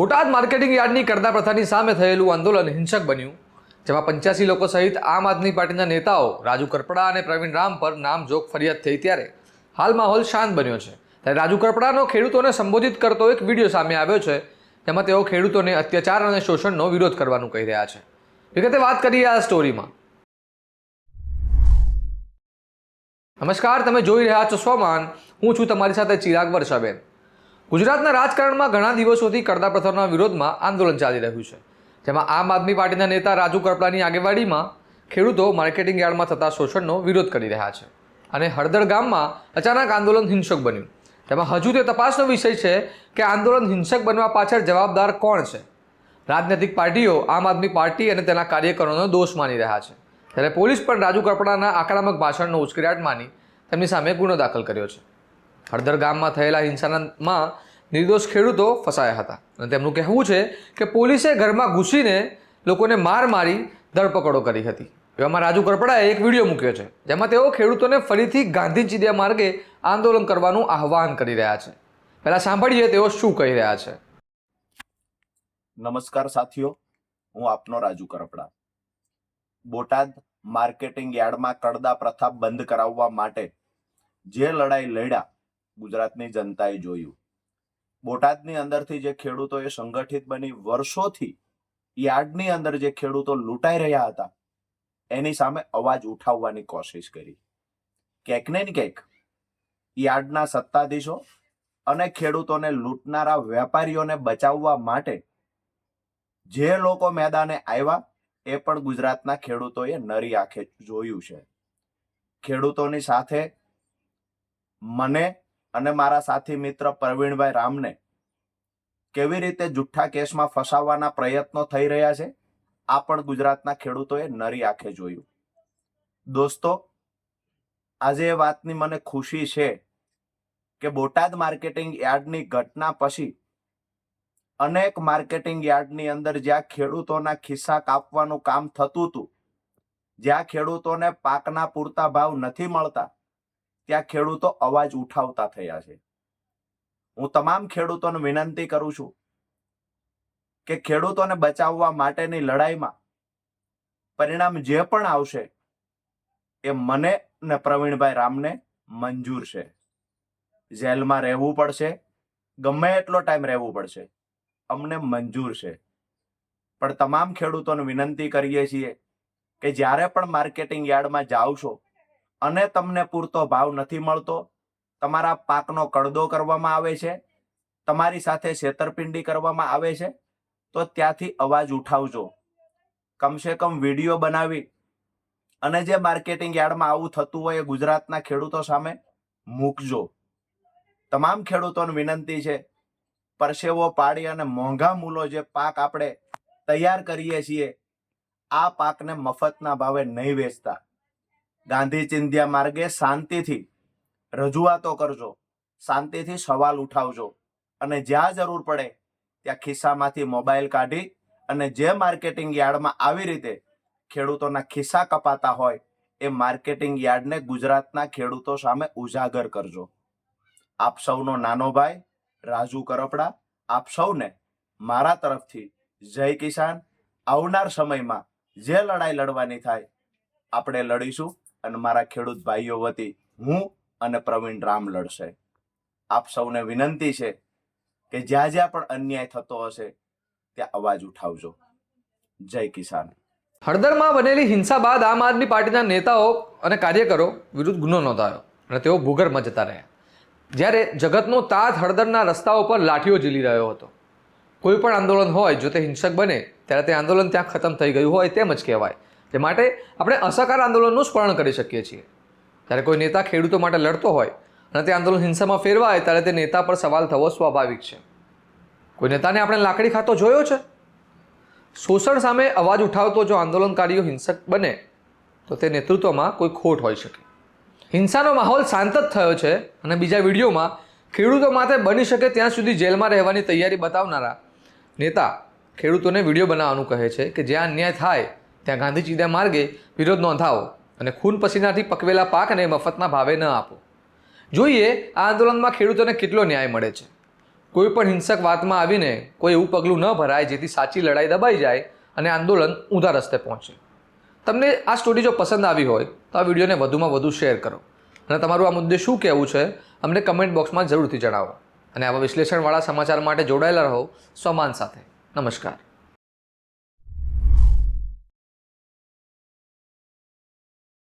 Botad marketing યાર્ડની કરતા પ્રથાની સામે થયેલું આંદોલન હિંસક બન્યું, જેમાં પંચ્યાસી લોકો સહિત આમ આદમી પાર્ટીના નેતાઓ, રાજુ કરપડા અને પ્રવીણ રામ પર નામજોગ ફરિયાદ થઈ ત્યારે હાલ માહોલ શાંત બન્યો છે. ત્યારે રાજુ કરપડાનો ખેડૂતોને સંબોધિત કરતો એક વીડિયો સામે આવ્યો છે, જેમાં તેઓ ખેડૂતોને અત્યાચાર અને શોષણનો વિરોધ કરવાનું કહી રહ્યા છે. વિગતે વાત કરીએ આ સ્ટોરીમાં. નમસ્કાર, તમે જોઈ રહ્યા છો સ્વમાન. હું છું તમારી સાથે ચિરાગ વર્ષાબેન. ગુજરાતના રાજકારણમાં ઘણા દિવસોથી કરતા પ્રથાના વિરોધમાં આંદોલન ચાલી રહ્યું છે. જેમાં આમ આદમી પાર્ટીના નેતા રાજુ કરપડાની આગેવાડીમાં ખેડૂતો માર્કેટિંગ યાર્ડમાં થતા શોષણનો વિરોધ કરી રહ્યા છે. અને હળદર ગામમાં અચાનક આંદોલન હિંસક બન્યું. તેમાં હજુ તે તપાસનો વિષય છે કે આંદોલન હિંસક બનવા પાછળ જવાબદાર કોણ છે? રાજનૈતિક પાર્ટીઓ, આમ આદમી પાર્ટી અને તેના કાર્યકરોનો દોષ માની રહ્યા છે. ત્યારે પોલીસ પણ રાજુ કરપડાના આક્રમક ભાષણનો ઉશ્કેરાટ માની તેમની સામે ગુનો દાખલ કર્યો છે. હળદર ગામમાં થયેલા હિંસામાં નિર્દોષ ખેડૂતો ફસાયા હતા. અને તેમનું કહેવું છે કે પોલીસે ઘરમાં ઘૂસીને લોકોને માર મારી ધરપકડો કરી હતી. એવામાં રાજુ કરપડાએ એક વીડિયો મૂક્યો છે, જેમાં તેઓ ખેડૂતોને ફરીથી ગાંધી ચીડિયા માર્ગે આંદોલન કરવાનું આહવાન કરી રહ્યા છે. પહેલા સાંભળીએ તેઓ શું કહી રહ્યા છે. નમસ્કાર સાથીઓ, હું આપનો રાજુ કરપડા. બોટાદ માર્કેટિંગ યાર્ડમાં કડદા પ્રથા બંધ કરાવવા માટે જે લડાઈ લડ્યા ગુજરાતની જનતાએ જોયું. બોટાદની અંદરથી જે ખેડૂતોએ સંગઠિત બની વર્ષોથી યાર્ડની અંદર જે ખેડૂતો લૂંટાઈ રહ્યા હતા, એની સામે અવાજ ઉઠાવવાની કોશિશ કરી. ક્યાંક ને ક્યાંક યાર્ડના સત્તાધીશો અને ખેડૂતોને લૂંટનારા વેપારીઓને બચાવવા માટે જે લોકો મેદાને આવ્યા, એ પણ ગુજરાતના ખેડૂતોએ નરી આંખે જોયું છે. ખેડૂતોની સાથે મને અને મારા સાથી મિત્ર પ્રવીણભાઈ રામને કેવી રીતે જુઠ્ઠા કેસમાં ફસાવવાના પ્રયત્નો થઈ રહ્યા છે, આ પણ ગુજરાતના ખેડૂતોએ નરી આંખે જોયું. દોસ્તો, આજે એ વાતની મને ખુશી છે કે બોટાદ માર્કેટિંગ યાર્ડની ઘટના પછી અનેક માર્કેટિંગ યાર્ડની અંદર જ્યાં ખેડૂતોના ખિસ્સા કાપવાનું કામ થતું હતું, જ્યાં ખેડૂતોને પાકના પૂરતા ભાવ નથી મળતા ત્યાં ખેડૂતો અવાજ ઉઠાવતા થયા છે. હું તમામ ખેડૂતોને વિનંતી કરું છું કે ખેડૂતોને બચાવવા માટેની લડાઈમાં પરિણામ જે પણ આવશે એ મને ને પ્રવીણભાઈ રામને મંજૂર છે. જેલમાં રહેવું પડશે, ગમે એટલો ટાઈમ રહેવું પડશે, અમને મંજૂર છે. પણ તમામ ખેડૂતોને વિનંતી કરીએ છીએ કે જ્યારે પણ માર્કેટિંગ યાર્ડમાં જાઓ છો અને તમને પૂરતો ભાવ નથી મળતો. તમારા પાકનો કડદો કરવામાં આવે છે. તમારી સાથે છેતરપિંડી કરવામાં આવે છે. તો ત્યાંથી અવાજ ઉઠાવજો. કમસે કમ વીડિયો બનાવી. અને જે માર્કેટિંગ યાર્ડમાં આવું થતું હોય એ ગુજરાતના ખેડૂતો સામે મૂકજો. તમામ ખેડૂતોને વિનંતી છે, પરસેવો પાડી અને મોંઘા મૂલો જે પાક આપણે તૈયાર કરીએ છીએ, આ પાકને મફતના ભાવે નહીં વેચતા. ગાંધી ચિંધ્યા માર્ગે શાંતિથી રજૂઆતો કરજો. શાંતિથી સવાલ ઉઠાવજો. અને જ્યાં જરૂર પડે ત્યાં ખિસ્સામાંથી મોબાઈલ કાઢી અને જે માર્કેટિંગ યાર્ડમાં આવી રીતે ખેડૂતોના ખિસ્સા કપાતા હોય એ માર્કેટિંગ યાર્ડને ગુજરાતના ખેડૂતો સામે ઉજાગર કરજો. આપ સૌનો નાનો ભાઈ, રાજુ કરપડા, આપ સૌને મારા તરફથી જય કિસાન. આવનાર સમયમાં જે લડાઈ લડવાની થાય, આપણે લડીશું. અને મારા ખેડૂત ભાઈઓ વતી હું અને પ્રવીણ રામ લડશે. આપ સૌને વિનંતી છે કે જ્યાં જ્યાં પણ અન્યાય થતો હશે, ત્યાં અવાજ ઉઠાવજો. જય કિસાન. હળદરમાં બનેલી હિંસા બાદ આમ આદમી પાર્ટીના નેતાઓ અને કાર્યકરો વિરુદ્ધ ગુનો નોંધાયો અને તેઓ ભૂગર્ભમાં જતા રહ્યા. જ્યારે જગતનો તાજ હળદરના રસ્તાઓ પર લાઠીઓ ઝીલી રહ્યો હતો. કોઈ પણ આંદોલન હોય, જો તે હિંસક બને, ત્યારે તે આંદોલન ત્યાં ખતમ થઈ ગયું હોય તેમ જ કહેવાય. તે માટે આપણે અસહકાર આંદોલનનું સ્મરણ કરી શકીએ છીએ. જ્યારે કોઈ નેતા ખેડૂતો માટે લડતો હોય અને તે આંદોલન હિંસામાં ફેરવાય, ત્યારે તે નેતા પર સવાલ થવો સ્વાભાવિક છે. કોઈ નેતાને આપણે લાકડી ખાતો જોયો છે? શોષણ સામે અવાજ ઉઠાવતો જો આંદોલનકારીઓ હિંસક બને, તો તે નેતૃત્વમાં કોઈ ખોટ હોઈ શકે. હિંસાનો માહોલ શાંત જ થયો છે અને બીજા વિડીયોમાં ખેડૂતો માટે બની શકે ત્યાં સુધી જેલમાં રહેવાની તૈયારી બતાવનારા નેતા ખેડૂતોને વીડિયો બનાવવાનું કહે છે કે જ્યાં અન્યાય થાય ત્યાં ગાંધી ચીડા માર્ગે વિરોધ નોંધાવો અને ખૂન પસીનાથી પકવેલા પાકને મફતના ભાવે ન આપો. જોઈએ, આ આંદોલનમાં ખેડૂતોને કેટલો ન્યાય મળે છે. કોઈ પણ હિંસક વાતમાં આવીને કોઈ એવું પગલું ન ભરાય જેથી સાચી લડાઈ દબાઈ જાય અને આંદોલન ઊંધા રસ્તે પહોંચે. તમને આ સ્ટોરી જો પસંદ આવી હોય, તો આ વિડીયોને વધુમાં વધુ શેર કરો. અને તમારું આ મુદ્દે શું કહેવું છે, અમને કમેન્ટ બોક્સમાં જરૂરથી જણાવો. અને આવા વિશ્લેષણવાળા સમાચાર માટે જોડાયેલા રહો સ્વમાન સાથે. નમસ્કાર.